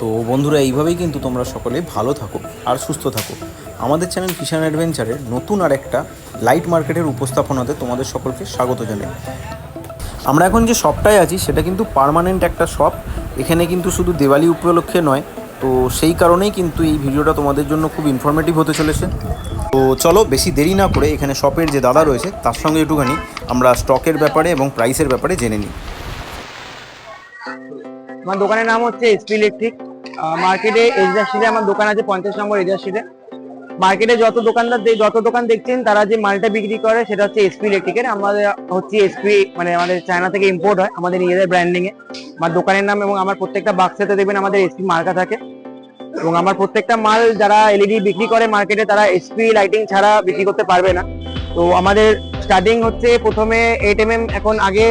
তো বন্ধুরা, এইভাবেই কিন্তু তোমরা সকলে ভালো থাকো আর সুস্থ থাকো। আমাদের চ্যানেল কিষাণ অ্যাডভেঞ্চারের নতুন আর একটা লাইট মার্কেটের উপস্থাপনাতে তোমাদের সকলকে স্বাগত জানাই। আমরা এখন যে শপটায় আছি, সেটা কিন্তু পার্মানেন্ট একটা শপ। এখানে কিন্তু শুধু দেওয়ালি উপলক্ষে নয়, তো সেই কারণেই কিন্তু এই ভিডিওটা তোমাদের জন্য খুব ইনফরমেটিভ হতে চলেছে। তো চলো, বেশি দেরি না করে এখানে শপের যে দাদা রয়েছে, তার সঙ্গে একটুখানি আমরা স্টকের ব্যাপারে এবং প্রাইসের ব্যাপারে জেনে নিই। আমার দোকানের নাম হচ্ছে এসপি ইলেকট্রিক মার্কেটে এজরা স্ট্রিটে আমার দোকান আছে, পঞ্চাশ নম্বর এজরা স্ট্রিটে মার্কেটে যত দোকানদার যত দোকান দেখছেন, তারা যে মালটা বিক্রি করে, সেটা হচ্ছে এসপি ইলেকট্রিকের আমাদের হচ্ছে এসপি মানে আমাদের চায়না থেকে ইম্পোর্ট হয়, আমাদের নিজেদের ব্র্যান্ডিং এ আমার দোকানের নাম এবং আমার প্রত্যেকটা বাক্সেতে দেখবেন আমাদের এসপি মার্কা থাকে। এবং আমার প্রত্যেকটা মাল যারা এলইডি বিক্রি করে মার্কেটে তারা এসপি লাইটিং ছাড়া বিক্রি করতে পারবে না। তো আমাদের স্টার্টিং হচ্ছে প্রথমে এইট এম এখন আগে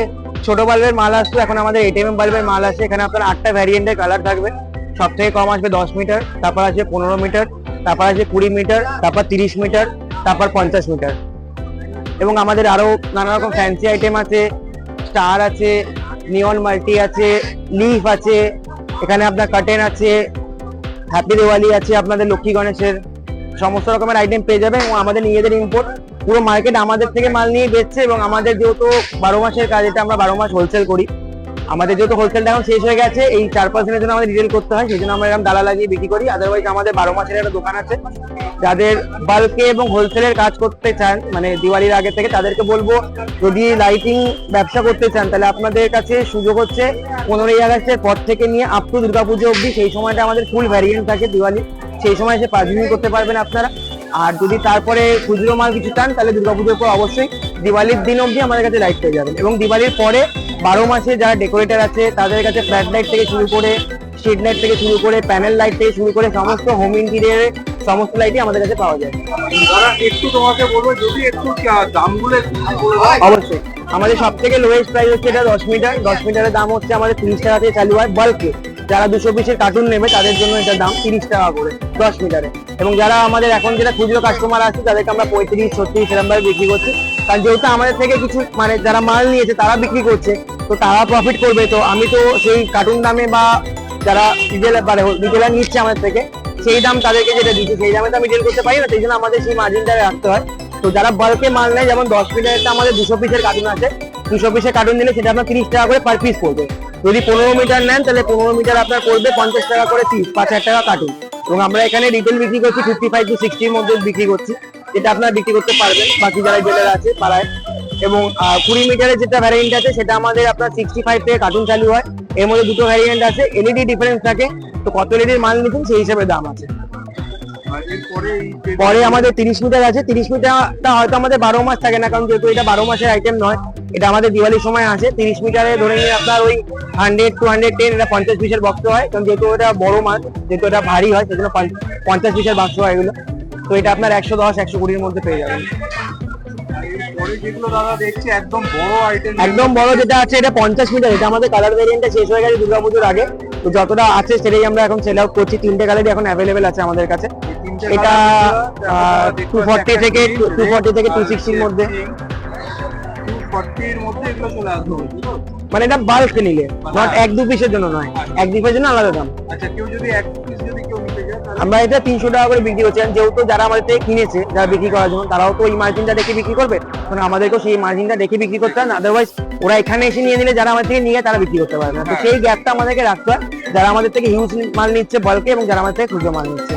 ছোট বাল্বের মাল আসতো, এখন আমাদের এইট এম বাল্বের মাল আসে। এখানে আপনার আটটা ভ্যারিয়েন্টের কালার থাকবে। সব থেকে কম আসবে দশ মিটার, তারপর আসবে পনেরো মিটার, তারপর আসবে কুড়ি মিটার, তারপর তিরিশ মিটার, তারপর পঞ্চাশ মিটার। এবং আমাদের আরও নানা রকম ফ্যান্সি আইটেম আছে স্টার আছে নিয়ন মাল্টি আছে লিফ আছে, এখানে আপনার কাটেন আছে হ্যাপি দিওয়ালি আছে আপনাদের, লক্ষ্মী গণেশের। সমস্ত রকমের আইটেম পেয়ে যাবেন এবং আমাদের নিজেদের ইম্পোর্ট পুরো মার্কেট আমাদের থেকে মাল নিয়ে বেচছে এবং আমাদের যেহেতু বারো মাসের কাজ, এটা আমরা বারো মাস হোলসেল করি। আমাদের যেহেতু হোলসেলটা এখন শেষ হয়ে গেছে, এই চার পাঁচ দিনের জন্য আমাদের রিটেল করতে হয়, সেই জন্য আমরা এরকম দালা লাগিয়ে বিক্রি করি। আদারওয়াইজ আমাদের বারো মাসের একটা দোকান আছে, যাদের বাল্কে এবং হোলসেলের কাজ করতে চান মানে দিওয়ালির আগে থেকে তাদেরকে বলব, যদি লাইটিং ব্যবসা করতে চান, তাহলে আপনাদের কাছে সুযোগ হচ্ছে পনেরোই আগস্টের পর থেকে নিয়ে আপ টু দুর্গাপুজো অবধি, সেই সময়টা আমাদের ফুল ভ্যারিয়েন্ট থাকে দিওয়ালি সেই সময় এসে পারচেজিং করতে পারবেন আপনারা। আর যদি তারপরে খুচরো মাল কিছু চান, তাহলে দুর্গাপুজোর পর অবশ্যই দিওয়ালির দিন অবধি আমাদের কাছে লাইট পেয়ে যাবেন। এবং দিওয়ালির পরে বারো মাসে যারা ডেকোরেটর আছে তাদের কাছে ফ্ল্যাট লাইট থেকে শুরু করে স্ট্রিট লাইট থেকে শুরু করে প্যানেল লাইট থেকে শুরু করে সমস্ত হোম ইন্টেরিয়ারের সমস্ত লাইটই আমাদের কাছে পাওয়া যায়। একটু তোমাকে বলব যদি একটু দামগুলো। অবশ্যই। আমাদের সব থেকে লোয়েস্ট প্রাইস হচ্ছে এটা দশ মিটার দশ মিটারের দাম হচ্ছে আমাদের তিরিশ টাকা থেকে চালু হয় বাল্কে যারা দুশো পিসের কার্টুন নেবে তাদের জন্য এটার দাম তিরিশ টাকা করে দশ মিটারে এবং যারা আমাদের এখন যেটা খুচরো কাস্টমার আছে তাদেরকে আমরা পঁয়ত্রিশ ছত্রিশ এরকম ভাবে বিক্রি করছি। কারণ যেহেতু আমাদের থেকে কিছু মানে যারা মাল নিয়েছে, তারা বিক্রি করছে, তো তারা প্রফিট করবে। তো আমি তো সেই কার্টুন দামে বা যারা রিটেলার মানে রিটেলার নিচ্ছে আমাদের থেকে, সেই দাম তাদেরকে যেটা দিচ্ছে সেই দামে তো আমি ডিল করতে পারি না, সেই জন্য আমাদের সেই মার্জিনটা রাখতে হয়। তো যারা বাল্কে মাল নেয়, যেমন দশ মিটারটা আমাদের দুশো পিসের কার্টুন আছে, দুশো পিসের কার্টুন দিলে সেটা আপনার তিরিশ টাকা করে পার পিস পড়বে। যদি পনেরো মিটার নেন, তাহলে পনেরো মিটার আপনার পড়বে পঞ্চাশ টাকা করে পিস পাঁচ হাজার টাকা কার্টুন এবং আমরা এখানে রিটেল বিক্রি করছি ফিফটি ফাইভ টু সিক্সটির মধ্যে বিক্রি করছি। যেটা আপনারা বিক্রি করতে পারবেন, বাকি যারা জেলার আছে পাড়ায় এবং কুড়ি মিটারের যেটা ভ্যারিয়েন্ট আছে, সেটা আমাদের আপনার সিক্সটি ফাইভ থেকে কার্টুন চালু হয়। এর মধ্যে দুটো ভ্যারিয়েন্ট আছে এলইডি ডিফারেন্স থাকে। তো কত এলইডির মাল নিচ্ছেন সেই হিসাবে দাম আছে। পরে আমাদের তিরিশ মিটার আছে। তিরিশ মিটারটা হয়তো আমাদের বারো মাস থাকে না, কারণ যেহেতু এটা বারো মাসের আইটেম নয়, এটা আমাদের দিওয়ালির সময় আছে তিরিশ মিটারে ধরে নিয়ে আপনার ওই হান্ড্রেড টু হান্ড্রেড টেন এটা পঞ্চাশ পিসের বক্স হয়। কারণ যেহেতু এটা বড় মাছ, যেহেতু এটা ভারী হয়, সেজন্য পঞ্চ- পঞ্চাশ পিসের বাক্স হয় এগুলো। তো এটা আপনার একশো দশ, একশো কুড়ির মধ্যে পেয়ে যাবেন। একদম বড় যেটা আছে, এটা পঞ্চাশ মিটার। এটা আমাদের কালার ভেরিয়েন্টটা শেষ হয়ে গেছে দুর্গাপুজোর আগে। তো যতটা আছে, সেটাই আমরা এখন সেল আউট করছি। তিনটে কালারই এখন অ্যাভেলেবেল আছে আমাদের কাছে। এটা টু ফর্টি থেকে টু ফর্টি থেকে টু সিক্সটির মধ্যে? মানে এটা বাল্ক নিলে। নট এক দু পিসের জন্য নয়। এক দু পিসের জন্য আলাদা দাম। আচ্ছা কেউ যদি এক পিস যদি আমরা এটা তিনশো টাকা করে বিক্রি করছি। যেহেতু যারা আমাদের থেকে কিনেছে যারা বিক্রি করার জন্য তারাও তো এই মার্জিনটা দেখে বিক্রি করবে। মানে আমাদেরকেও সেই মার্জিনটা দেখে বিক্রি করতে হয় না। আদারওয়াইজ ওরা এখানে এসে নিয়ে নিলে যারা আমাদের থেকে নিয়ে তারা বিক্রি করতে পারবে না। তো সেই গ্যাপটা আমাদেরকে রাখতে হয় যারা আমাদের থেকে হিউজ মাল নিচ্ছে বলকে এবং যারা আমাদের থেকে খুচরো মাল নিচ্ছে।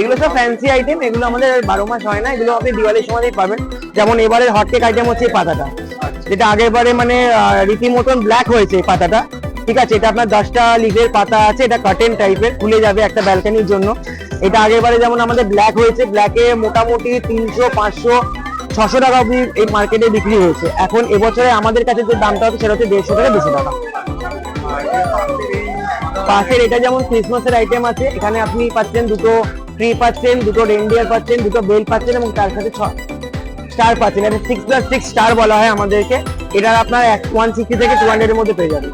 এগুলো সব ফ্যান্সি আইটেম এগুলো আমাদের বারো মাস হয় না। এগুলো আপনি দিওয়ালির সময়তেই পাবেন। যেমন এবারের হটকেক আইটেম হচ্ছে এই পাতাটা। যেটা আগের বারে মানে রীতিমতন ব্ল্যাক হয়েছে এই পাতাটা। ঠিক আছে, এটা আপনার দশটা লিভের পাতা আছে, এটা কার্টেন টাইপের খুলে যাবে একটা ব্যালকানির জন্য। এটা আগের বারে যেমন আমাদের ব্ল্যাক হয়েছে ব্ল্যাকে মোটামুটি তিনশো, পাঁচশো, ছশো টাকা অব্দি এই মার্কেটে বিক্রি হয়েছে। এখন এবছরে আমাদের কাছে যে দামটা হচ্ছে, সেটা হচ্ছে দেড়শো টাকা দুশো টাকা। পাশের এটা যেমন ক্রিসমাসের আইটেম আছে, এখানে আপনি পাচ্ছেন দুটো ট্রি পাচ্ছেন, দুটো রেন্ডিয়ার পাচ্ছেন, দুটো বেল পাচ্ছেন এবং তার সাথে স্টার পাচ্ছেন। এটা সিক্স প্লাস সিক্স স্টার বলা হয় আমাদেরকে। এটা আপনার এক ওয়ান সিক্সটি থেকে টু হান্ড্রেড এর মধ্যে পেয়ে যাবেন।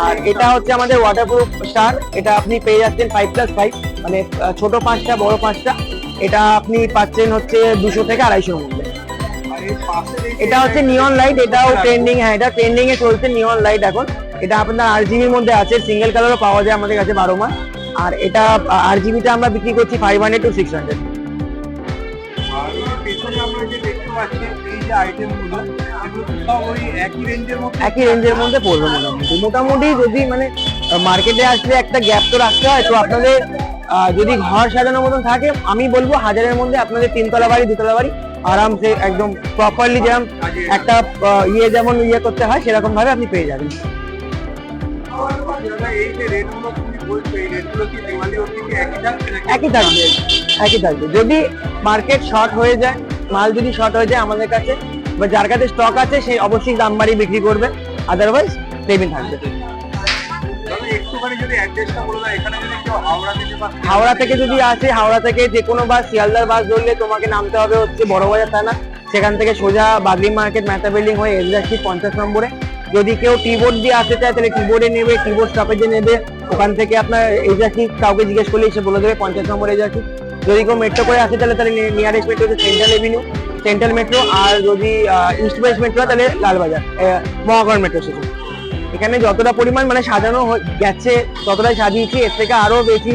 আর এটা হচ্ছে আমাদের ওয়াটারপ্রুফ স্টার এটা আপনি পেয়ে যাচ্ছেন ফাইভ প্লাস ফাইভ মানে ছোট পাঁচটা, বড় পাঁচটা। এটা আপনি পাচ্ছেন হচ্ছে দুশো থেকে আড়াইশোর মধ্যে। এটা হচ্ছে নিয়ন লাইট এটাও ট্রেন্ডিং হ্যাঁ এটা ট্রেন্ডিং এ চলছে নিয়ন লাইট এখন। এটা আপনার আর জিবির মধ্যে আছে সিঙ্গেল কালারও পাওয়া যায় আমাদের কাছে বারো মাস। আর এটা আর জিবিটা আমরা বিক্রি করছি five hundred to six hundred পাচ্ছি এই যে এগুলো সব ওই একই রেঞ্জের মধ্যে একই রেঞ্জের মধ্যে পড়বে মোটামুটি। মোটামুটি যদি মানে মার্কেটে আসলে একটা গ্যাপ তো রাখতে হয় তো আপনাদের যদি ঘর সাজানোর মতন থাকে আমি বলব হাজারের মধ্যে আপনাদের তিনতলা বাড়ি দুতলা বাড়ি আরামসে একদম প্রপারলি যেরকম একটা ইয়ে যেমন ইয়ে করতে হয় সেরকম ভাবে আপনি পেয়ে যাবেন। থাকছে একই থাকবে একই থাকবে যদি মার্কেট শর্ট হয়ে যায় মাল যদি শর্ট হয়ে যায় আমাদের কাছে বা যার কাছে স্টক আছে সে অবশ্যই দাম বাড়িয়ে বিক্রি করবে। আদারওয়াইজ সেভিং থাকবে। হাওড়া থেকে যদি আসে হাওড়া থেকে যে কোনো বাস শিয়ালদার বাস ধরলে তোমাকে নামতে হবে হচ্ছে বড়বাজার থানা। সেখান থেকে সোজা বাগরি মার্কেট মেটা বিল্ডিং হয়ে এসে পঞ্চাশ নম্বরে। যদি কেউ টিবোর্ড দিয়ে আসতে চায় তাহলে টিবোর্ডে নেবে টিবোর্ড স্টপেজে নেবে ওখান থেকে আপনার এজাসি কাউকে জিজ্ঞেস করলে সে বলে দেবে পঞ্চাশ নম্বর এজাসি যদি কেউ মেট্রো করে আসে, তাহলে তাহলে নিয়ারেস্ট মেট্রো হচ্ছে সেন্ট্রাল এভিনিউ সেন্ট্রাল মেট্রো আর যদি ইস্ট ওয়েস্ট মেট্রো তাহলে লালবাজার মহাগড় মেট্রো স্টেশন এখানে যতটা পরিমাণ মানে সাজানো গেছে, ততটাই সাজিয়েছি, এর থেকে আরও বেশি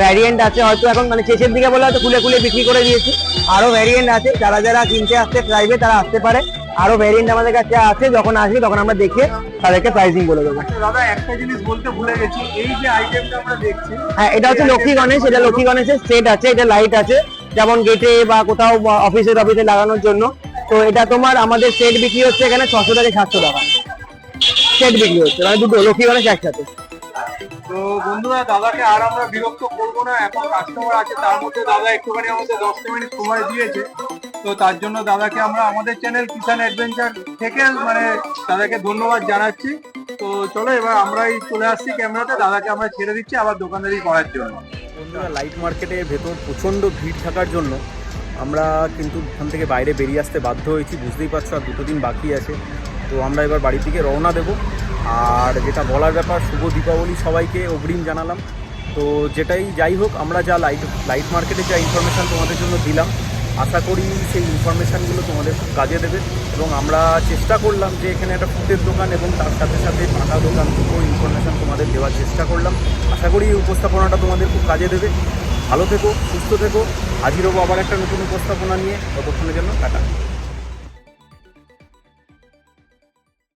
ভ্যারিয়েন্ট আছে হয়তো এখন মানে শেষের দিকে বলে হয়তো খুলে খুলে বিক্রি করে দিয়েছি। আরও ভ্যারিয়েন্ট আছে যারা যারা কিনতে আসতে চাইবে তারা আসতে পারে। আরও ভ্যারিয়েন্ট আমাদের কাছে আছে যখন আসবে তখন আমরা দেখে তাদেরকে প্রাইসিং বলে দেবো। আচ্ছা দাদা একটা জিনিস বলতে ভুলে গেছি এই যে আইটেমটা আমরা দেখছি হ্যাঁ এটা হচ্ছে লক্ষ্মী গণেশ এটা লক্ষ্মী গণেশের সেট আছে এটা লাইট আছে যেমন গেটে বা কোথাও অফিসে অফিসে লাগানোর জন্য। তো এটা তোমার আমাদের সেট বিক্রি হচ্ছে এখানে ছশো থেকে সাতশো টাকা। সেট বিক্রি হচ্ছে মানে দুটো লক্ষ্মী গণেশ একসাথে। তো বন্ধুরা, দাদাকে আর আমরা বিরক্ত করব না, এখন কাস্টমার আছে, তার মধ্যে দাদা একটুখানি আমাদের দশটা মিনিট সময় দিয়েছে। তো তার জন্য দাদাকে আমরা আমাদের চ্যানেল কিষান অ্যাডভেঞ্চার থেকে মানে দাদাকে ধন্যবাদ জানাচ্ছি। তো চলো এবার আমরাই চলে আসছি ক্যামেরাতে, দাদাকে আমরা ছেড়ে দিচ্ছি, আবার দোকানদারি করার জন্য। বন্ধুরা লাইট মার্কেটের ভেতর প্রচণ্ড ভিড় থাকার জন্য আমরা কিন্তু এখান থেকে বাইরে বেরিয়ে আসতে বাধ্য হয়েছি, বুঝতেই পারছ, আর দুটো দিন বাকি আছে। তো আমরা এবার বাড়ির দিকে রওনা দেব। আর যেটা বলার ব্যাপার, শুভ দীপাবলি সবাইকে অগ্রিম জানালাম। তো যেটাই যাই হোক, আমরা যা লাইট লাইট মার্কেটে যা ইনফরমেশান তোমাদের জন্য দিলাম, আশা করি সেই ইনফরমেশানগুলো তোমাদের খুব কাজে দেবে। এবং আমরা চেষ্টা করলাম যে এখানে একটা ফুটের দোকান এবং তার সাথে সাথে পাকা দোকান দুটো ইনফরমেশান তোমাদের দেওয়ার চেষ্টা করলাম। আশা করি এই উপস্থাপনাটা তোমাদের খুব কাজে দেবে। ভালো থেকো, সুস্থ থেকো। হাজির হব আবার একটা নতুন উপস্থাপনা নিয়ে। ততক্ষণের জন্য টাটা।